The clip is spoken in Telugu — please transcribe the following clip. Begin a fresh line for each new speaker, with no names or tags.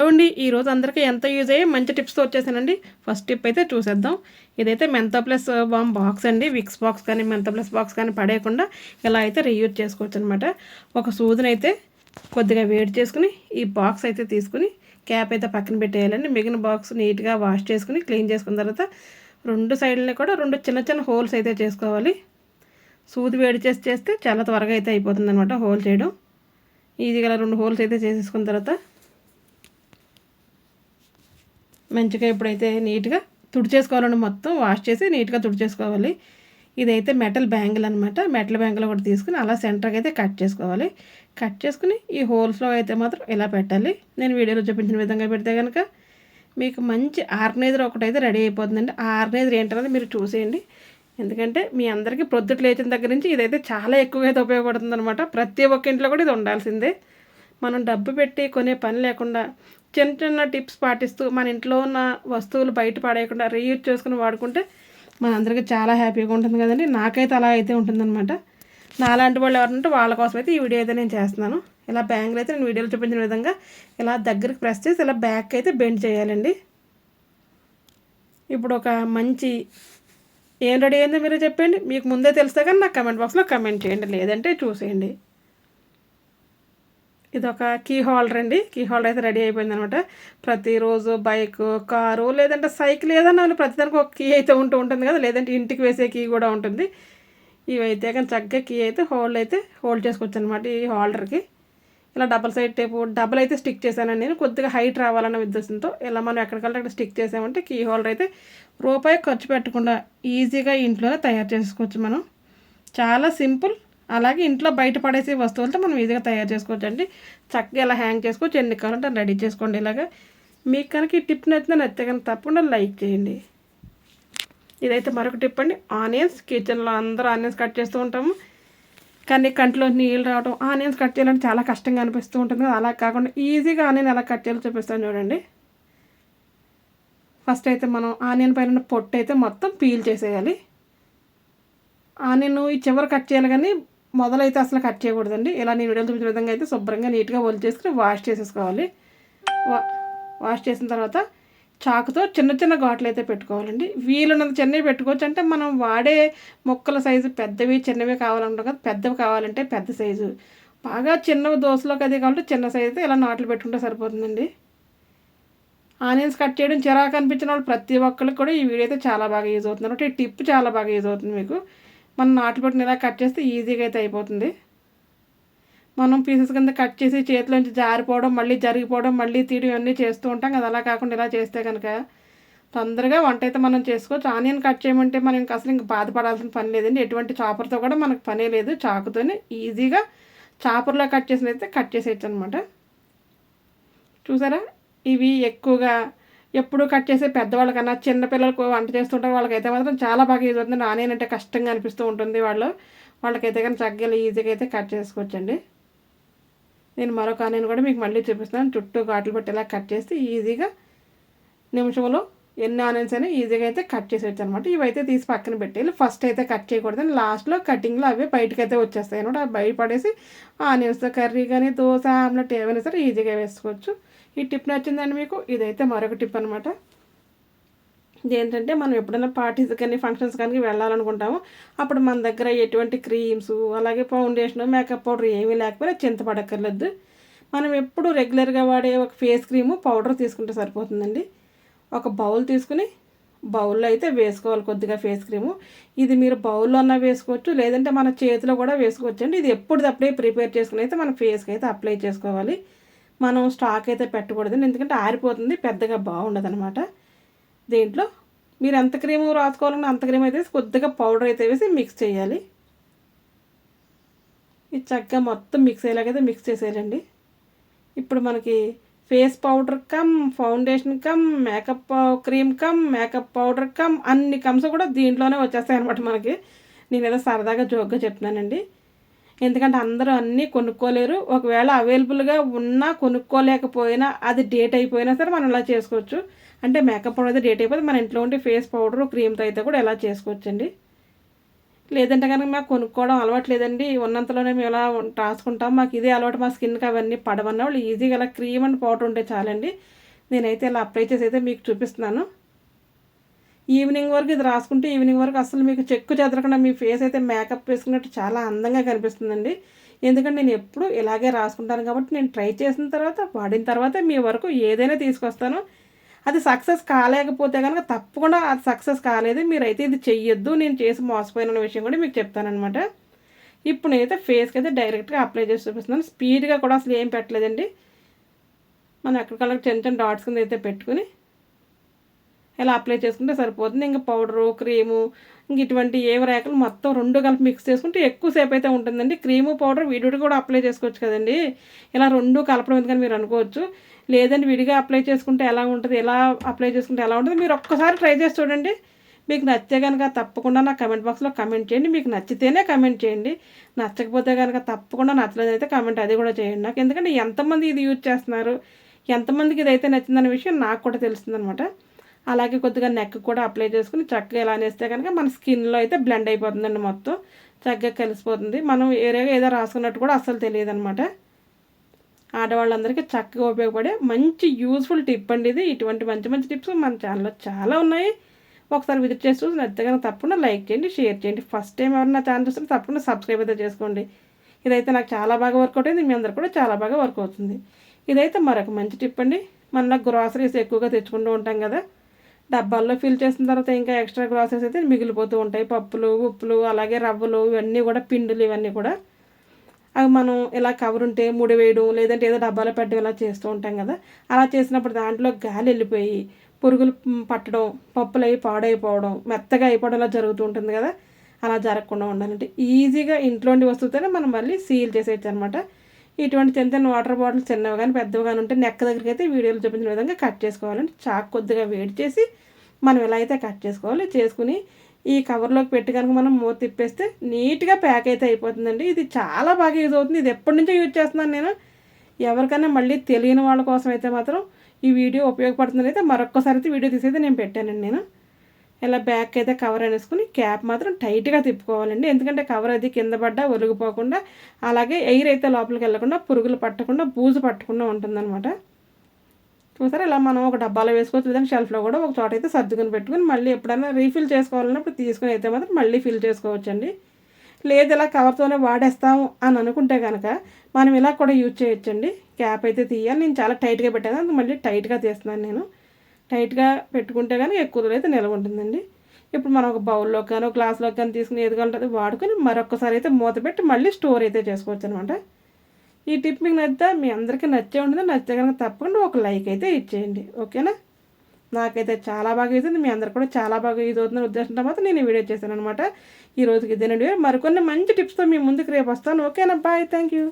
అవండి ఈరోజు అందరికీ ఎంత యూజ్ అయ్యి మంచి టిప్స్తో వచ్చేసానండి. ఫస్ట్ టిప్ అయితే చూసేద్దాం. ఇదైతే మెంతో ప్లస్ బామ్ బాక్స్ అండి. విక్స్ బాక్స్ కానీ మెంతో ప్లస్ బాక్స్ కానీ పడేయకుండా ఇలా అయితే రీయూజ్ చేసుకోవచ్చు అనమాట ఒక సూదిని అయితే కొద్దిగా వేడి చేసుకుని ఈ బాక్స్ అయితే తీసుకుని క్యాప్ అయితే పక్కన పెట్టేయాలండి. మిగిలిన బాక్స్ నీట్గా వాష్ చేసుకుని క్లీన్ చేసుకున్న తర్వాత రెండు సైడ్లని కూడా రెండు చిన్న చిన్న హోల్స్ అయితే చేసుకోవాలి. సూది వేడి చేసి చేస్తే చాలా త్వరగా అయితే అయిపోతుంది అనమాట హోల్ చేయడం. ఈజీగా రెండు హోల్స్ అయితే చేసేసుకున్న తర్వాత మంచిగా ఇప్పుడైతే నీట్గా తుడిచేసుకోవాలని మొత్తం వాష్ చేసి నీట్గా తుడిచేసుకోవాలి. ఇదైతే మెటల్ బ్యాంగిల్ అనమాట మెటల్ బ్యాంగిల్ ఒకటి తీసుకుని అలా సెంటర్కి అయితే కట్ చేసుకోవాలి. కట్ చేసుకుని ఈ హోల్స్లో అయితే మాత్రం ఇలా పెట్టాలి. నేను వీడియోలో చూపించిన విధంగా పెడితే కనుక మీకు మంచి ఆర్గనైజర్ ఒకటైతే రెడీ అయిపోతుందండి. ఆ ఆర్గనైజర్ ఏంటనేది మీరు చూసేయండి. ఎందుకంటే మీ అందరికీ ప్రొద్దుట లేచిన దగ్గర నుంచి ఇదైతే చాలా ఎక్కువగా అయితే ఉపయోగపడుతుంది అనమాట ప్రతి ఒక్క ఇంట్లో కూడా ఇది ఉండాల్సిందే. మనం డబ్బు పెట్టి కొనే పని లేకుండా చిన్న చిన్న టిప్స్ పాటిస్తూ మన ఇంట్లో ఉన్న వస్తువులు బయట పడేయకుండా రీయూజ్ చేసుకుని వాడుకుంటే మనందరికీ చాలా హ్యాపీగా ఉంటుంది కదండి. నాకైతే అలా అయితే ఉంటుందన్నమాట. నాలాంటి వాళ్ళు ఎవరంటే వాళ్ళ కోసం అయితే ఈ వీడియో అయితే నేను చేస్తున్నాను. ఇలా బ్యాంగ్లో అయితే నేను వీడియోలో చూపించిన విధంగా ఇలా దగ్గరికి ప్రెస్ చేసి ఇలా బ్యాక్ అయితే బెండ్ చేయాలండి. ఇప్పుడు ఒక మంచి ఏం రెడీ అయిందో మీరు చెప్పండి. మీకు ముందే తెలిస్తే కానీ నాకు కమెంట్ బాక్స్లో కమెంట్ చేయండి. లేదంటే చూసేయండి. ఇది ఒక కీ హోల్డర్ అండి. కీ హోల్డర్ అయితే రెడీ అయిపోయింది అనమాట ప్రతిరోజు బైక్ కారు లేదంటే సైకిల్ ఏదన్నా ప్రతిదానికి ఒక కీ అయితే ఉంటూ ఉంటుంది కదా. లేదంటే ఇంటికి వేసే కీ కూడా ఉంటుంది. ఇవైతే కానీ చక్కగా కీ అయితే హోల్డ్ అయితే హోల్డ్ చేసుకోవచ్చు అనమాట ఈ హోల్డర్కి. ఇలా డబల్ సైడ్ టైపు డబల్ అయితే స్టిక్ చేశానండి నేను. కొద్దిగా హైట్ రావాలన్న ఉద్దేశంతో ఇలా మనం ఎక్కడికల్లా అక్కడ స్టిక్ చేసామంటే కీ హోల్డర్ అయితే రూపాయి ఖర్చు పెట్టకుండా ఈజీగా ఇంట్లోనే తయారు చేసుకోవచ్చు మనం. చాలా సింపుల్ అలాగే ఇంట్లో బయట పడేసే వస్తువులతో మనం ఈజీగా తయారు చేసుకోవచ్చు అండి. చక్కగా ఇలా హ్యాంగ్ చేసుకోవచ్చు. ఎన్ని కావాలంటే రెడీ చేసుకోండి ఇలాగా. మీకు కనుక ఈ టిప్ నచ్చితే నచ్చితే కనుక తప్పకుండా లైక్ చేయండి. ఇదైతే మరొక టిప్ అండి. ఆనియన్స్. కిచెన్లో అందరూ ఆనియన్స్ కట్ చేస్తూ ఉంటాము. కానీ కంట్లో నీళ్ళు రావడం ఆనియన్స్ కట్ చేయాలంటే చాలా కష్టంగా అనిపిస్తూ ఉంటుంది కదా. అలా కాకుండా ఈజీగా ఆనియన్ ఎలా కట్ చేయాలో చూపిస్తాను చూడండి. ఫస్ట్ అయితే మనం ఆనియన్ పైన పొట్టు అయితే మొత్తం పీల్ చేసేయాలి. ఆనియన్ ఈ చివరి కట్ చేయాలి కానీ మొదలైతే అసలు కట్ చేయకూడదండి. ఇలా నేను వీడియోలు చూపించిన విధంగా అయితే శుభ్రంగా నీట్గా ఒలి చేసుకుని వాష్ చేసేసుకోవాలి. వాష్ చేసిన తర్వాత చాకుతో చిన్న చిన్న ఘాట్లు అయితే పెట్టుకోవాలండి. వీలున్నంత చిన్నవి పెట్టుకోవచ్చు. అంటే మనం వాడే మొక్కల సైజు పెద్దవి చిన్నవి కావాలంటాం కదా పెద్దవి కావాలంటే పెద్ద సైజు. బాగా చిన్నవి దోశలోకి అది కావాలంటే చిన్న సైజు అయితే ఇలా నాట్లు పెట్టుకుంటే సరిపోతుందండి. ఆనియన్స్ కట్ చేయడం చిరాకు అనిపించిన వాళ్ళు ప్రతి ఒక్కరికి కూడా ఈ వీడియో అయితే చాలా బాగా యూజ్ అవుతుంది. అంటే ఈ టిప్ చాలా బాగా యూజ్ అవుతుంది మీకు. మనం నాట్లు పెట్టిన ఇలా కట్ చేస్తే ఈజీగా అయితే అయిపోతుంది. మనం పీసెస్ కింద కట్ చేసి చేతిలోంచి జారిపోవడం మళ్ళీ జరిగిపోవడం మళ్ళీ తీయడం ఇవన్నీ చేస్తూ ఉంటాం కదా. అలా కాకుండా ఇలా చేస్తే కనుక తొందరగా వంట అయితే మనం చేసుకోవచ్చు. ఆనియన్ కట్ చేయమంటే మనం ఇంకా అసలు ఇంకా బాధపడాల్సిన పని లేదండి. ఎటువంటి చాపర్తో కూడా మనకు పనే లేదు. చాకుతోనే ఈజీగా చాపర్లో కట్ చేసిన అయితే కట్ చేసేయచ్చు అనమాట చూసారా? ఇవి ఎక్కువగా ఎప్పుడు కట్ చేసే పెద్దవాళ్ళకన్నా చిన్నపిల్లలకు వంట చేస్తుంటారు. వాళ్ళకైతే మాత్రం చాలా బాగా ఇది అవుతుంది. నానేనంటే కష్టంగా అనిపిస్తూ ఉంటుంది వాళ్ళు. వాళ్ళకైతే కానీ చక్కగా ఈజీగా అయితే కట్ చేసుకోవచ్చండి. నేను మరొక ఆనియన్ కూడా మీకు మళ్ళీ చూపిస్తాను చుట్టూ ఘాట్లు పెట్టేలా కట్ చేసి ఈజీగా నిమిషంలో ఎన్ని ఆనియన్స్ అయినా ఈజీగా అయితే కట్ చేసేయచ్చు అనమాట ఇవైతే తీసి పక్కన పెట్టేయాలి. ఫస్ట్ అయితే కట్ చేయకూడదు. లాస్ట్లో కటింగ్లో అవి బయటకు అయితే వచ్చేస్తాయి అనమాట అవి పడేసి ఆనియన్స్ కర్రీ కానీ దోశ ఆమ్లెట్ ఏమైనా సరే ఈజీగా వేసుకోవచ్చు. ఈ టిప్ నచ్చిందండి మీకు? ఇదైతే మరొక టిప్ అనమాట ఇదేంటంటే మనం ఎప్పుడైనా పార్టీస్ కానీ ఫంక్షన్స్ కానీ వెళ్ళాలనుకుంటాము. అప్పుడు మన దగ్గర ఎటువంటి క్రీమ్స్ అలాగే ఫౌండేషన్ మేకప్ పౌడర్ ఏమీ లేకపోయినా చింతపడక్కర్లేదు. మనం ఎప్పుడు రెగ్యులర్గా వాడే ఒక ఫేస్ క్రీము పౌడర్ తీసుకుంటే సరిపోతుందండి. ఒక బౌల్ తీసుకుని బౌల్లో అయితే వేసుకోవాలి కొద్దిగా ఫేస్ క్రీము. ఇది మీరు బౌల్లో అన్నా వేసుకోవచ్చు లేదంటే మన చేతిలో కూడా వేసుకోవచ్చు అండి ఇది ఎప్పటిదప్పుడే ప్రిపేర్ చేసుకుని అయితే మన ఫేస్కి అయితే అప్లై చేసుకోవాలి. మనం స్టాక్ అయితే పెట్టకూడదు. ఎందుకంటే ఆరిపోతుంది పెద్దగా బాగుండదు అనమాట దీంట్లో మీరు ఎంత క్రీము రాసుకోవాలన్నా అంత క్రీమ్ అయితే కొద్దిగా పౌడర్ అయితే వేసి మిక్స్ చేయాలి. ఇది చక్కగా మొత్తం మిక్స్ అయ్యేలాగైతే మిక్స్ చేసేయాలండి. ఇప్పుడు మనకి face powder cum foundation cum makeup cream cum makeup powder cum అన్ని కమ్స్ కూడా దీంట్లోనే వచ్చేస్తాయి అనమాట మనకి. నేను ఏదో సరదాగా జోక్గా చెప్తున్నానండి. ఎందుకంటే అందరూ అన్నీ కొనుక్కోలేరు. ఒకవేళ అవైలబుల్గా ఉన్నా కొనుక్కోలేకపోయినా అది డేట్ అయిపోయినా సరే మనం ఇలా చేసుకోవచ్చు. అంటే మేకప్ పౌడర్ అయితే డేట్ అయిపోతే మన ఇంట్లో ఉండే ఫేస్ పౌడర్ క్రీమ్తో అయితే కూడా ఎలా చేసుకోవచ్చండి? లేదంటే కనుక మాకు కొనుక్కోవడం అలవాటు లేదండి ఉన్నంతలోనే మేము ఇలా రాసుకుంటాం. మాకు ఇదే అలవాటు. మా స్కిన్కి అవన్నీ పడవన్న వాళ్ళు ఈజీగా ఇలా క్రీమ్ అండ్ పౌడర్ ఉంటే చాలండి. నేనైతే ఇలా అప్లై చేసి అయితే మీకు చూపిస్తున్నాను. ఈవినింగ్ వరకు ఇది రాసుకుంటే ఈవినింగ్ వరకు అసలు మీకు చెక్కు చెదరకుండా మీ ఫేస్ అయితే మేకప్ వేసుకున్నట్టు చాలా అందంగా కనిపిస్తుందండి. ఎందుకంటే నేను ఎప్పుడు ఇలాగే రాసుకుంటాను కాబట్టి నేను ట్రై చేసిన తర్వాత వాడిన తర్వాత మీ వరకు ఏదైనా తీసుకొస్తాను. అది సక్సెస్ కాలేకపోతే కనుక తప్పకుండా అది సక్సెస్ కాలేదు. మీరైతే ఇది చెయ్యొద్దు. నేను చేసి మోసపోయిన విషయం కూడా మీకు చెప్తానమాట ఇప్పుడు నేనైతే ఫేస్కి అయితే డైరెక్ట్గా అప్లై చేసి చూపిస్తున్నాను. స్పీడ్గా కూడా అసలు ఏం పెట్టలేదండి. మనం ఎక్కడికల్లా చిన్న చిన్న డాట్స్ కింద అయితే పెట్టుకుని ఇలా అప్లై చేసుకుంటే సరిపోతుంది. ఇంకా పౌడరు క్రీము ఇంక ఇటువంటి ఏవి రేకలు మొత్తం రెండు కలిపి మిక్స్ చేసుకుంటే ఎక్కువసేపు అయితే ఉంటుందండి. క్రీము పౌడర్ విడివిడి కూడా అప్లై చేసుకోవచ్చు కదండి. ఇలా రెండు కలపడం ఎందుకని మీరు అనుకోవచ్చు. లేదండి విడిగా అప్లై చేసుకుంటే ఎలా ఉంటుంది ఎలా అప్లై చేసుకుంటే ఎలా ఉంటుంది మీరు ఒక్కసారి ట్రై చేసి చూడండి. మీకు నచ్చితే కనుక తప్పకుండా నా కమెంట్ బాక్స్లో కమెంట్ చేయండి. మీకు నచ్చితేనే కమెంట్ చేయండి. నచ్చకపోతే కనుక తప్పకుండా నచ్చలేదైతే కమెంట్ అది కూడా చేయండి. నాకు ఎందుకంటే ఎంతమంది ఇది యూజ్ చేస్తున్నారు ఎంతమందికి ఇదైతే నచ్చిందనే విషయం నాకు కూడా తెలుస్తుంది అనమాట అలాగే కొద్దిగా నెక్ కూడా అప్లై చేసుకుని చక్కగా ఇలా అనేస్తే కనుక మన స్కిన్లో అయితే బ్లెండ్ అయిపోతుందండి మొత్తం. చక్కగా కలిసిపోతుంది. మనం ఏరేగా ఏదో రాసుకున్నట్టు కూడా అస్సలు తెలియదు అనమాట ఆడవాళ్ళందరికీ చక్కగా ఉపయోగపడే మంచి యూస్ఫుల్ టిప్ అండి ఇది. ఇటువంటి మంచి మంచి టిప్స్ మన ఛానల్లో చాలా ఉన్నాయి. ఒకసారి విజిట్ చేసి చూసి నచ్చితే తప్పకుండా లైక్ చేయండి షేర్ చేయండి. ఫస్ట్ టైం ఎవరైనా ఛానల్ చూస్తే తప్పకుండా సబ్స్క్రైబ్ అయితే చేసుకోండి. ఇదైతే నాకు చాలా బాగా వర్క్ అయింది. మీ అందరు కూడా చాలా బాగా వర్క్ అవుతుంది. ఇదైతే మరొక మంచి టిప్ అండి. మన గ్రాసరీస్ ఎక్కువగా తెచ్చుకుంటూ ఉంటాం కదా. డబ్బాల్లో ఫిల్ చేసిన తర్వాత ఇంకా ఎక్స్ట్రా గ్రాసెస్ అయితే మిగిలిపోతూ ఉంటాయి. పప్పులు ఉప్పులు అలాగే రవ్వలు ఇవన్నీ కూడా పిండులు ఇవన్నీ కూడా. అవి మనం ఇలా కవర్ ఉంటే ముడి వేయడం లేదంటే ఏదో డబ్బాలో పెట్టడం ఇలా చేస్తూ ఉంటాం కదా. అలా చేసినప్పుడు దాంట్లో గాలి వెళ్ళిపోయి పురుగులు పట్టడం పప్పులు అవి పాడైపోవడం మెత్తగా అయిపోవడం అలా జరుగుతూ ఉంటుంది కదా. అలా జరగకుండా ఉండాలంటే ఈజీగా ఇంట్లోండి వస్తువుతోనే మనం మళ్ళీ సీల్ చేసేయచ్చు అనమాట ఇటువంటి చిన్న చిన్న వాటర్ బాటిల్స్ చిన్నవి కానీ పెద్దవి కానీ ఉంటే నెక్క దగ్గరికి అయితే వీడియోలో చూపించిన విధంగా కట్ చేసుకోవాలండి. చాక్ కొద్దిగా వేడి చేసి మనం ఎలా అయితే కట్ చేసుకోవాలి. చేసుకుని ఈ కవర్లోకి పెట్టి కనుక మనం మూత తిప్పేస్తే నీట్గా ప్యాక్ అయితే అయిపోతుందండి. ఇది చాలా బాగా యూజ్ అవుతుంది. ఇది ఎప్పటి నుంచో యూజ్ చేస్తున్నాను నేను. ఎవరికైనా మళ్ళీ తెలియని వాళ్ళ కోసం అయితే మాత్రం ఈ వీడియో ఉపయోగపడుతుందని అయితే మరొక్కసారి అయితే వీడియో తీసైతే నేను పెట్టానండి నేను. ఇలా బ్యాక్ అయితే కవర్ అనేసుకుని క్యాప్ మాత్రం టైట్గా తిప్పుకోవాలండి. ఎందుకంటే కవర్ అది కింద పడ్డా ఒరిగిపోకుండా అలాగే ఎయిర్ అయితే లోపలికి వెళ్ళకుండా పురుగులు పట్టకుండా బూజు పట్టకుండా ఉంటుందన్నమాట. చూసారా ఇలా మనం ఒక డబ్బాలో వేసుకోవచ్చు లేదంటే షెల్ఫ్లో కూడా ఒక చోట అయితే సర్దుకుని పెట్టుకుని మళ్ళీ ఎప్పుడైనా రీఫిల్ చేసుకోవాలన్నప్పుడు తీసుకుని అయితే మాత్రం మళ్ళీ ఫిల్ చేసుకోవచ్చండి. లేదు ఇలా కవర్తోనే వాడేస్తాము అని అనుకుంటే కనుక మనం ఇలా కూడా యూజ్ చేయొచ్చండి. క్యాప్ అయితే తీయాలి. నేను చాలా టైట్గా పెట్టాను అందుకు మళ్ళీ టైట్గా తీస్తున్నాను నేను. టైట్గా పెట్టుకుంటే కానీ ఎక్కువ రోజులు అయితే నిల్వ ఉంటుందండి. ఇప్పుడు మనం ఒక బౌల్లో కానీ ఒక గ్లాస్లో కానీ తీసుకుని ఏది కావాలంటే వాడుకొని మరొకసారి అయితే మూత పెట్టి మళ్ళీ స్టోర్ అయితే చేసుకోవచ్చు అనమాట ఈ టిప్ మీకు నచ్చితే మీ అందరికీ నచ్చే ఉంటుంది. నచ్చే కనుక తప్పకుండా ఒక లైక్ అయితే ఇచ్చేయండి. ఓకేనా? నాకైతే చాలా బాగా యూజ్ మీ అందరు కూడా చాలా బాగా యూజ్ అవుతుందని ఉద్దేశంతో మాత్రం నేను వీడియో చేశాను అనమాట ఈ రోజుకి ఇదేనండి. మరికొన్ని మంచి టిప్స్తో మీ ముందుకు రేపు వస్తాను. ఓకేనా? బాయ్. Thank you